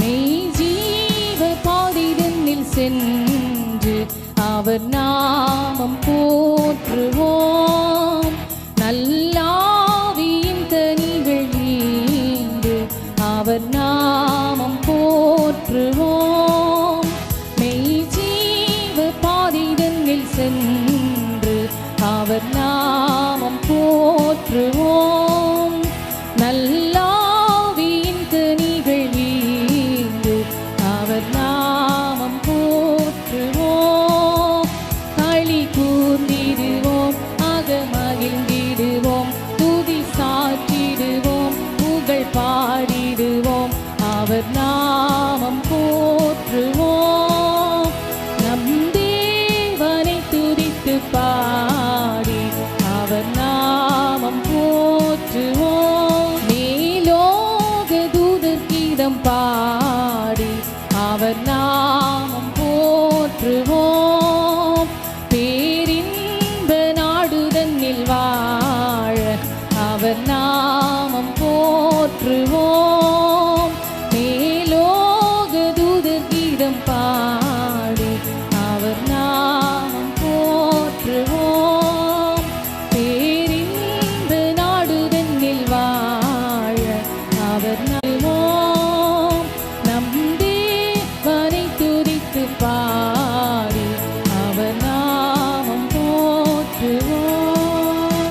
மெய் ஜீவ பாதிதனில் சென்று அவர் நாமம் போற்றுவோம். நல்லாவியின் தனிகள் நீண்டு அவர் நாமம் போற்றுவோம். மெய் ஜீவ பாதிதனில் சென்று அவர் நாமம் போற்றுவோம். கூர்ந்திடுவோம் ஆக மகிழ்ந்திடுவோம் துதி சாற்றிடுவோம் புகழ் பாடிடுவோம். அவர் நாமம் போற்றுவோம். நம் தேவனை துதித்து பாடி அவர் நாமம் போற்றுவோம். மேலோக தூதர் கீதம் பாடி அவர் நாமம் போற்றுவோம். அவர் நாமம் போற்றுவோம். மேலோக தூதர் கீதம் பாடி அவர் நாமம் போற்றுவோம். பேரின்பு நாடுதன்னில் வாழ அவர்